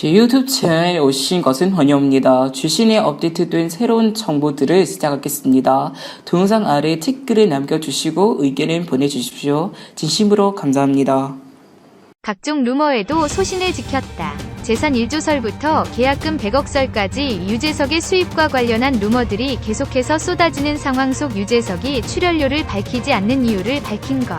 제 유튜브 채널에 오신 것은 환영합니다. 주신에 업데이트된 새로운 정보들을 시작하겠습니다. 동영상 아래 댓글을 남겨주시고 의견을 보내주십시오. 진심으로 감사합니다. 각종 루머에도 소신을 지켰다. 재산 1조설부터 계약금 100억설까지 유재석의 수입과 관련한 루머들이 계속해서 쏟아지는 상황 속 유재석이 출연료를 밝히지 않는 이유를 밝힌 것.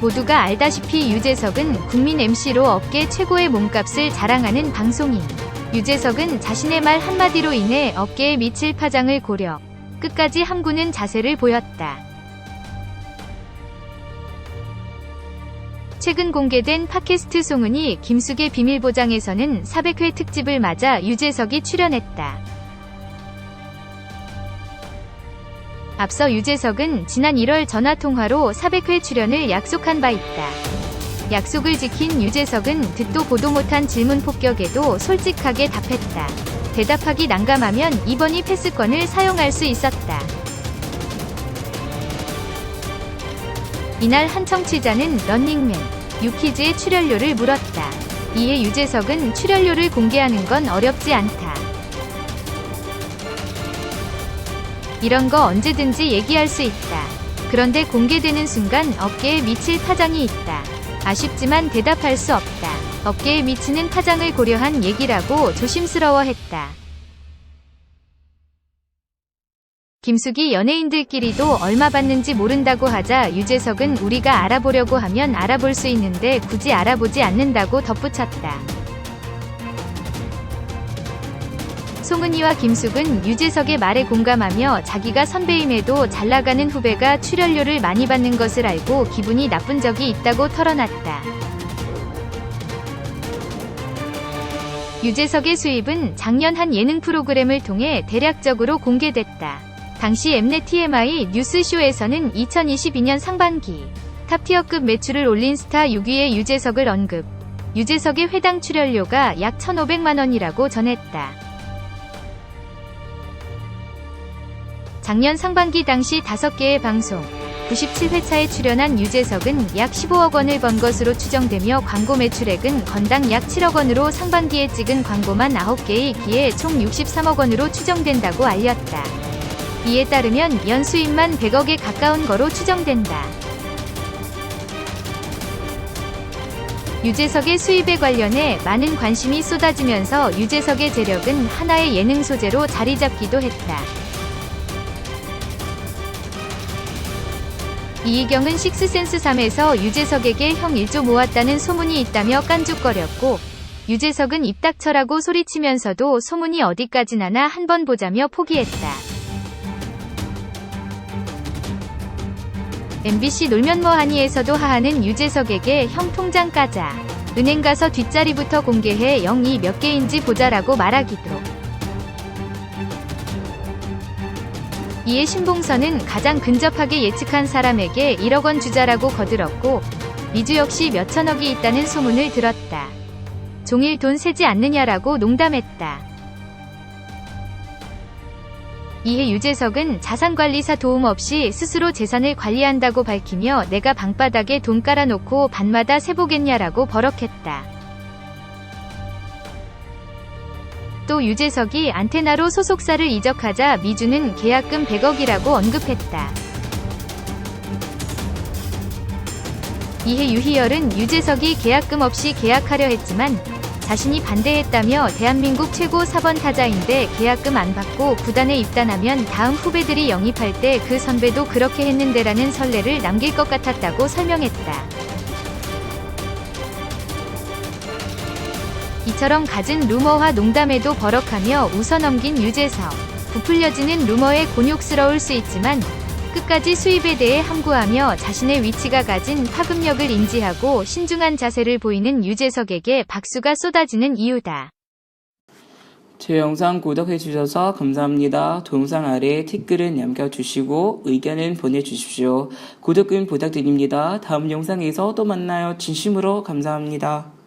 모두가 알다시피 유재석은 국민 MC로 업계 최고의 몸값을 자랑하는 방송인. 유재석은 자신의 말 한마디로 인해 업계에 미칠 파장을 고려. 끝까지 함구는 자세를 보였다. 최근 공개된 팟캐스트 송은이 김숙의 비밀보장에서는 400회 특집을 맞아 유재석이 출연했다. 앞서 유재석은 지난 1월 전화통화로 400회 출연을 약속한 바 있다. 약속을 지킨 유재석은 듣도 보도 못한 질문 폭격에도 솔직하게 답했다. 대답하기 난감하면 이번이 패스권을 사용할 수 있었다. 이날 한 청취자는 런닝맨, 유키즈의 출연료를 물었다. 이에 유재석은 출연료를 공개하는 건 어렵지 않다. 이런 거 언제든지 얘기할 수 있다. 그런데 공개되는 순간 업계에 미칠 파장이 있다. 아쉽지만 대답할 수 없다. 업계에 미치는 파장을 고려한 얘기라고 조심스러워했다. 김숙이 연예인들끼리도 얼마 받는지 모른다고 하자 유재석은 우리가 알아보려고 하면 알아볼 수 있는데 굳이 알아보지 않는다고 덧붙였다. 송은이와 김숙은 유재석의 말에 공감하며 자기가 선배임에도 잘 나가는 후배가 출연료를 많이 받는 것을 알고 기분이 나쁜 적이 있다고 털어놨다. 유재석의 수입은 작년 한 예능 프로그램을 통해 대략적으로 공개됐다. 당시 엠넷 TMI 뉴스쇼에서는 2022년 상반기 탑티어급 매출을 올린 스타 6위의 유재석을 언급. 유재석의 회당 출연료가 약 1,500만 원이라고 전했다. 작년 상반기 당시 5개의 방송 97회차에 출연한 유재석은 약 15억 원을 번 것으로 추정되며 광고 매출액은 건당 약 7억 원으로 상반기에 찍은 광고만 9개에 기에 총 63억 원으로 추정된다고 알렸다. 이에 따르면 연수입만 100억에 가까운 거로 추정된다. 유재석의 수입에 관련해 많은 관심이 쏟아지면서 유재석의 재력은 하나의 예능 소재로 자리 잡기도 했다. 이희경은 식스센스 3에서 유재석에게 형 1조 모았다는 소문이 있다며 깐죽거렸고, 유재석은 입 닥쳐라고 소리치면서도 소문이 어디까지 나나 한번 보자며 포기했다. MBC 놀면 뭐하니에서도 하하는 유재석에게 형 통장 까자. 은행 가서 뒷자리부터 공개해 0이 몇 개인지 보자라고 말하기도. 이에 신봉선은 가장 근접하게 예측한 사람에게 1억 원 주자라고 거들었고, 미주 역시 몇천억이 있다는 소문을 들었다. 종일 돈 세지 않느냐라고 농담했다. 이에 유재석은 자산관리사 도움 없이 스스로 재산을 관리한다고 밝히며 내가 방바닥에 돈 깔아놓고 밤마다 세보겠냐라고 버럭했다. 또 유재석이 안테나로 소속사를 이적하자 미주는 계약금 100억이라고 언급했다. 이에 유희열은 유재석이 계약금 없이 계약하려 했지만 자신이 반대했다며 대한민국 최고 4번 타자인데 계약금 안 받고 구단에 입단하면 다음 후배들이 영입할 때 그 선배도 그렇게 했는데라는 선례를 남길 것 같았다고 설명했다. 이처럼 갖은 루머와 농담에도 버럭하며 웃어넘긴 유재석. 부풀려지는 루머에 곤욕스러울 수 있지만 끝까지 수입에 대해 함구하며 자신의 위치가 가진 파급력을 인지하고 신중한 자세를 보이는 유재석에게 박수가 쏟아지는 이유다. 제 영상 구독해주셔서 감사합니다. 동영상 아래 댓글을 남겨주시고 의견을 보내주십시오. 구독은 부탁드립니다. 다음 영상에서 또 만나요. 진심으로 감사합니다.